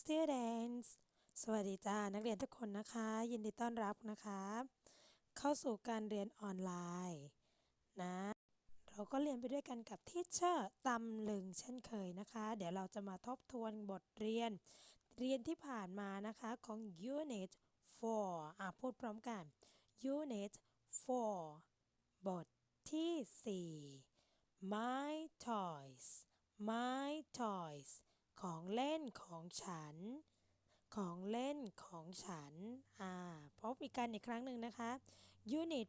students สวัสดีจ้า นักเรียนทุกคนนะคะ ยินดีต้อนรับนะคะ เข้าสู่การเรียนออนไลน์นะ เราก็เรียนไปด้วยกันกับทิเชอร์ตำลึงเช่นเคยนะคะ เดี๋ยวเราจะมาทบทวนบทเรียน เรียนที่ผ่านมานะคะของ unit 4อะพูดพร้อมกัน unit 4 บทที่ 4 my toys my toys ของเล่นของฉัน ของเล่นของฉัน อ่า พบอีกกันอีกครั้งหนึ่งนะคะ Unit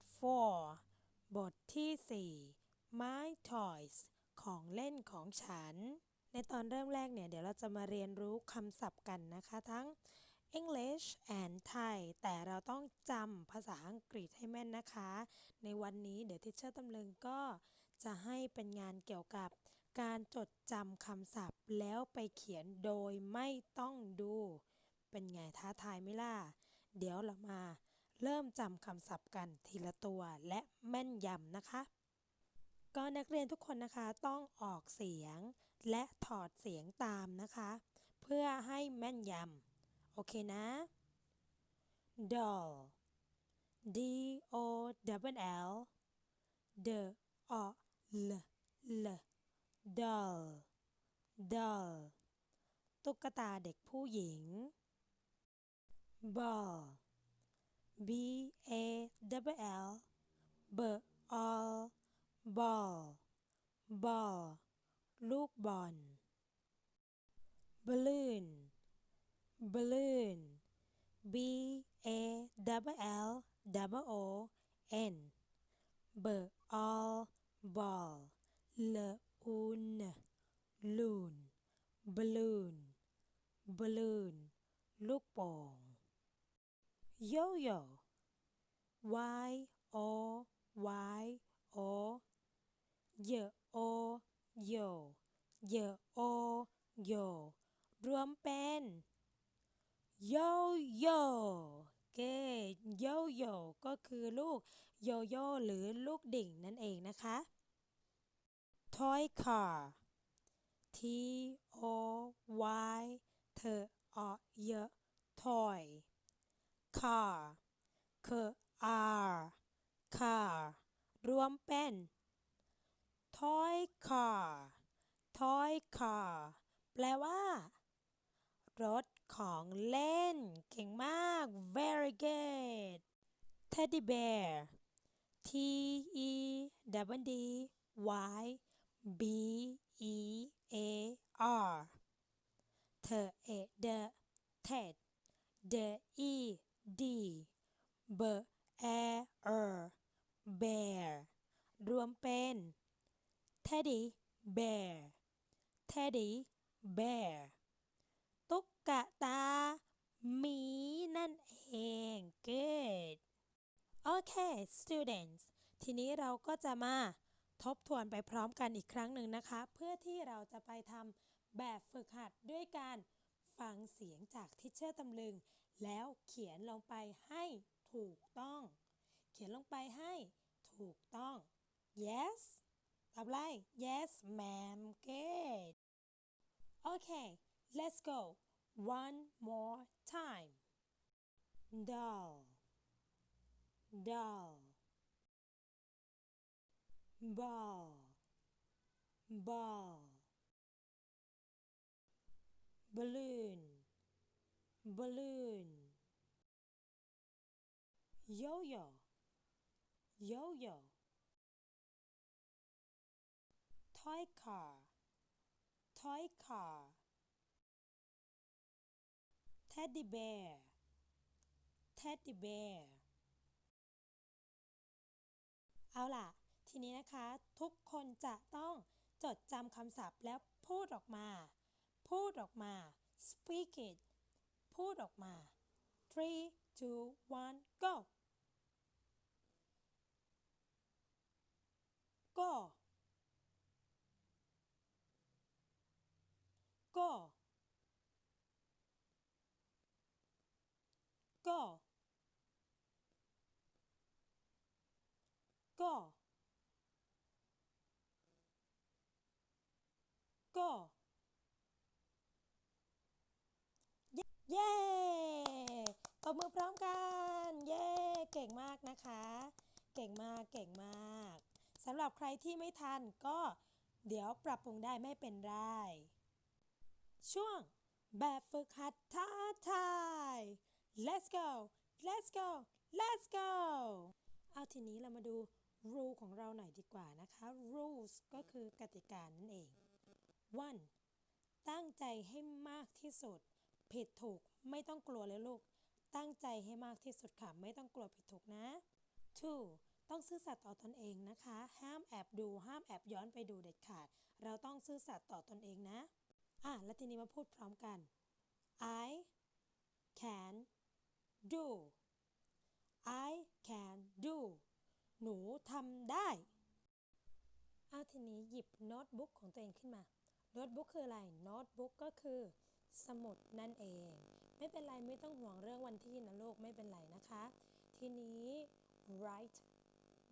4 บทที่ 4 My Toys ของเล่นของฉัน ในตอนเริ่มแรกเนี่ยเดี๋ยวเราจะมาเรียนรู้คำศัพท์กันนะคะทั้ง English and Thai แต่เราต้องจำภาษาอังกฤษให้แม่นนะคะ ในวันนี้เดี๋ยวทิเชอร์ตำลึงก็จะให้เป็นงานเกี่ยวกับ การจดจำคำศัพท์แล้วไปเขียนโดยไม่ต้องดู เป็นไงท้าทายไหมล่ะ เดี๋ยวเรามา เริ่มจำคำศัพท์กันทีละตัวและแม่นยำนะคะ ก็นักเรียนทุกคนนะคะต้องออกเสียงและถอดเสียงตามนะคะ เพื่อให้แม่นยำโอเคนะ doll d o w l d o l l doll doll ตุ๊กตาเด็กผู้หญิง ball b a w l b a l ball ball ลูกบอล balloon balloon b a w l w o n b all ball l un loon balloon balloon ลูกโป่ง yo-yo y o y o y o yo y o yo รวมเป็น yo yo เก้โยโย่ก็คือลูกโยโย่หรือลูกดิ่งนั่นเองนะคะ toy car T O Y เธออเย toy car k r car รวมเป็น toy car toy car แปลว่า รถของเล่น เก่งมาก very good teddy bear T E W D Y B E A R เธอเอเด ted d e d b a r bear รวมเป็น teddy bear teddy bear ตุ๊กตาหมีนั่นเอง good โอเค students ทีนี้เราก็จะมา ทบทวนไปพร้อมกันอีกครั้งหนึ่งนะคะ เพื่อที่เราจะไปทำแบบฝึกหัดด้วยการฟังเสียงจากทิชเชอร์ตำลึง แล้วเขียนลงไปให้ถูกต้อง เขียนลงไปให้ถูกต้อง yes ตอบไร yes ma'am good okay let's go one more time doll doll ball ball balloon balloon yo-yo yo-yo toy car toy car teddy bear teddy bear เอาล่ะ ทีนี้นะคะ ทุกคนจะต้องจดจำคำศัพท์แล้วพูดออกมา พูดออกมา speak it พูดออกมา three two one go go go go go go บมือพร้อมกัน เย้ เก่งมากนะคะ เก่งมาก เก่งมากสำหรับใครที่ไม่ทันก็เดี๋ยวปรับปรุงได้ไม่เป็นไร ช่วงแบบฝึกหัดท้าทาย let's go let's go let's go เอาทีนี้เรามาดู rule ของเราหน่อยดีกว่านะคะ rules ก็คือกติกานั่นเอง one ตั้งใจให้มากที่สุด ผิดถูกไม่ต้องกลัวเลยลูก ตั้งใจให้มากที่สุดค่ะ ไม่ต้องกลัวผิดถูกนะ two ต้องซื่อสัตย์ต่อตนเองนะคะ ห้ามแอบดู ห้ามแอบย้อนไปดูเด็ดขาด เราต้องซื่อสัตย์ต่อตนเองนะ อะ แล้วทีนี้มาพูดพร้อมกัน I can do I can do หนูทำได้ เอาทีนี้หยิบโน้ตบุ๊กของตัวเองขึ้นมา โน้ตบุ๊กคืออะไร โน้ตบุ๊กก็คือสมุดนั่นเอง ไม่เป็นไรไม่ต้องห่วงเรื่องวันที่นะลูกไม่เป็นไรนะคะ ทีนี้ write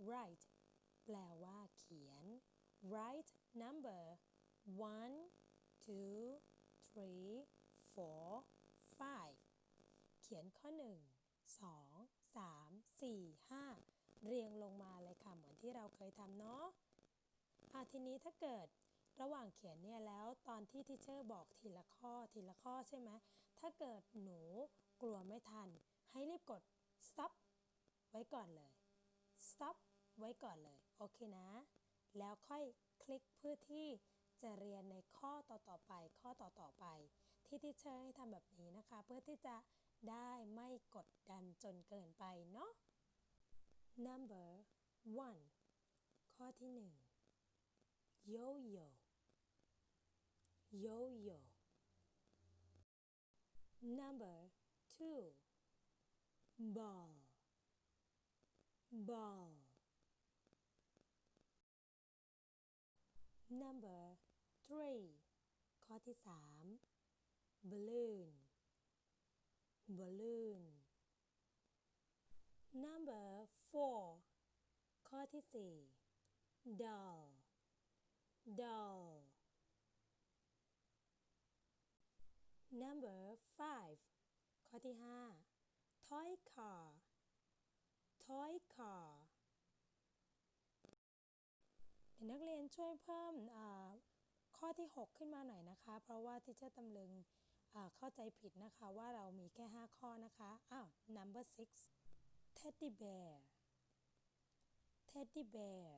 write แปลว่าเขียน write number one two three four five เขียนข้อ1 2 3 4 5เรียงลงมาเลยค่ะ เหมือนที่เราเคยทำเนาะอะทีนี้ถ้าเกิด ระหว่างเขียนเนี่ยแล้วตอนที่ทิเชอร์บอกทีละข้อทีละข้อใช่ไหมถ้าเกิดหนูกลัวไม่ทัน ให้รีบกด stop ไว้ก่อนเลย stop ไว้ก่อนเลย โอเคนะ แล้วค่อยคลิกเพื่อที่จะเรียนในข้อต่อๆไป ข้อต่อๆไป ที่ทีเชอร์ให้ทำแบบนี้นะคะ เพื่อที่จะได้ไม่กดดันจนเกินไปเนาะ number one ข้อที่หนึ่ง yo yo yo number two ball ball number three ข้อที่สาม balloon balloon number four ข้อที่สี่ doll doll number five ข้อที่ห้า toy car toy car เดี๋ยวนักเรียนช่วยเพิ่มข้อที่ 6 ขึ้นมาหน่อยนะคะ เพราะว่าที่เชอร์ตำลึงเข้าใจผิดนะคะว่าเรามีแค่ 5 ข้อนะคะ อ้าว number six teddy bear teddy bear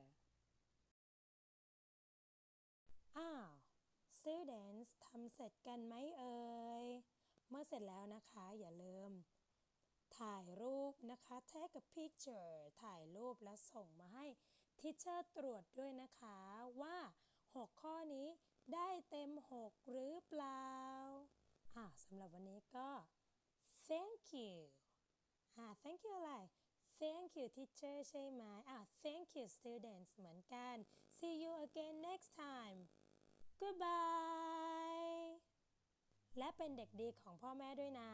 อ้าว students ทำเสร็จกันไหมเอ่ย เมื่อเสร็จแล้วนะคะ อย่าลืม ถ่ายรูปนะคะ take a picture ถ่ายรูปแล้วส่งมาให้ทิเชอร์ตรวจด้วยนะคะว่า 6 ข้อนี้ได้เต็ม 6 หรือเปล่า อ่าสำหรับวันนี้ก็ thank you อ่า thank you อะไร thank you teacher ใช่ไหมอ่า thank you students เหมือนกัน see you again next time goodbye และเป็นเด็กดีของพ่อแม่ด้วยนะ